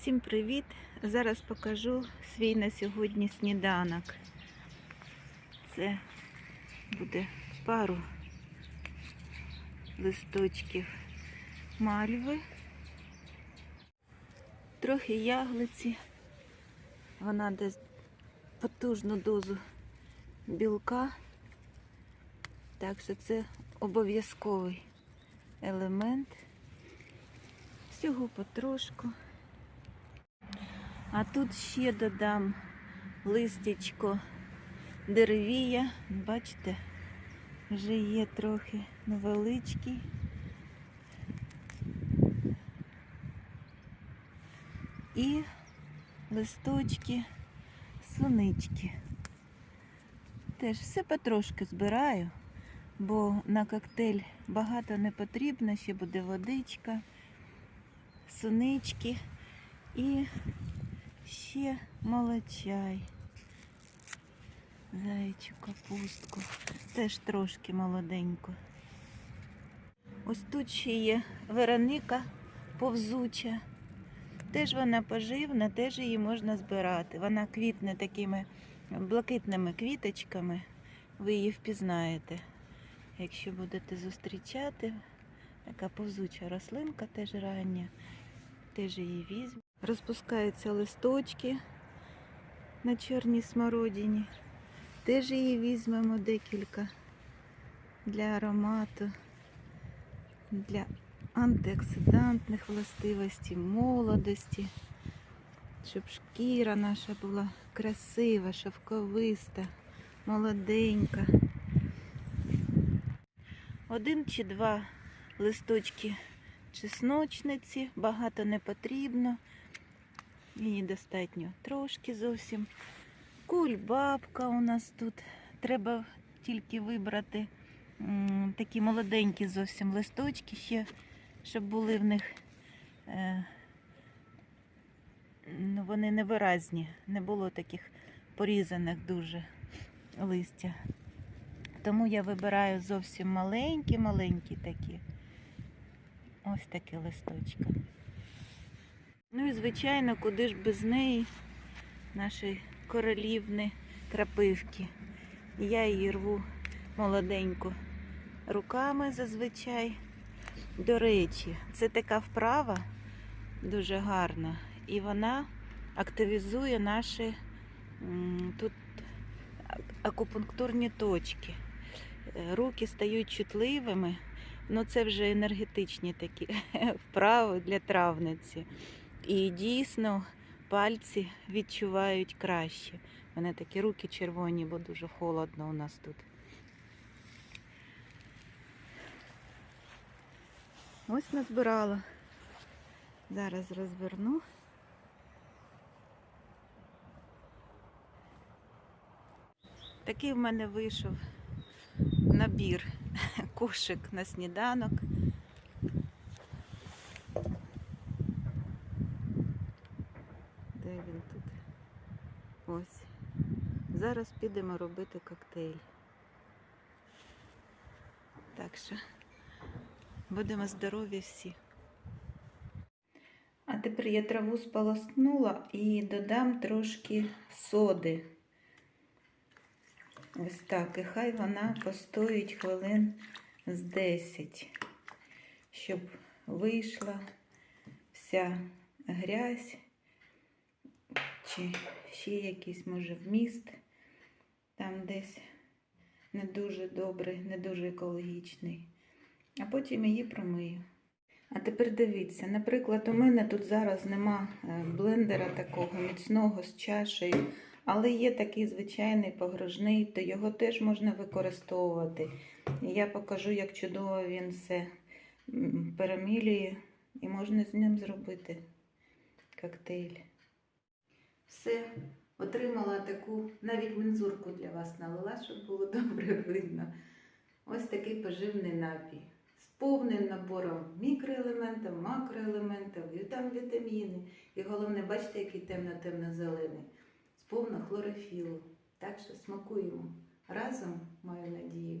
Всім привіт! Зараз покажу свій на сьогодні сніданок. Це буде пару листочків мальви, трохи яглиці. Вона дасть потужну дозу білка. Так що це обов'язковий елемент. Всього потрошку. А тут ще додам листячко деревія. Бачите, вже є трохи невеличкий. І листочки, сунички. Теж все потрошки збираю, бо на коктейль багато не потрібно, ще буде водичка, сунички і ще молочай. Зайчу капустку. Теж трошки молоденько. Ось тут ще є вероника повзуча. Теж вона поживна, теж її можна збирати. Вона квітне такими блакитними квіточками. Ви її впізнаєте. Якщо будете зустрічати, така повзуча рослинка теж рання, теж її візьму. Розпускаються листочки на чорній смородині. Теж її візьмемо декілька для аромату, для антиоксидантних властивостей, молодості, щоб шкіра наша була красива, шовковиста, молоденька. Один чи два листочки чесночниці, багато не потрібно. Її достатньо трошки зовсім. Кульбабка у нас тут. Треба тільки вибрати такі молоденькі зовсім листочки ще, щоб були в них. Е, ну, вони невиразні, не було таких порізаних дуже листя. Тому я вибираю зовсім маленькі-маленькі такі. Ось такі листочки. Ну і звичайно, куди ж без неї нашої королівни крапивки. Я її рву молоденьку руками зазвичай. До речі, це така вправа дуже гарна, і вона активізує наші тут акупунктурні точки. Руки стають чутливими, ну це вже енергетичні такі вправи для травниці. І дійсно пальці відчувають краще. У мене такі руки червоні, бо дуже холодно у нас тут. Ось назбирала. Зараз розверну. Такий в мене вийшов набір кошик на сніданок. Де він тут? Ось. Зараз підемо робити коктейль. Так що будемо здорові всі. А тепер я траву сполоснула і додам трошки соди. Ось так. І хай вона постоїть хвилин з 10, щоб вийшла вся грязь чи ще якийсь, може, вміст там десь не дуже добрий, не дуже екологічний. А потім її промию. А тепер дивіться, наприклад, у мене тут зараз нема е, блендера такого міцного з чашею, але є такий звичайний погружний, то його теж можна використовувати. Я покажу, як чудово він все перемілює, і можна з ним зробити коктейль. Все, отримала таку навіть мензурку для вас налила, щоб було добре видно. Ось такий поживний напій. З повним набором мікроелементів, макроелементів, і там вітаміни. І головне, бачите, який темно-темно-зелений. З повно хлорофілу. Так що смакуємо. Разом маю надію.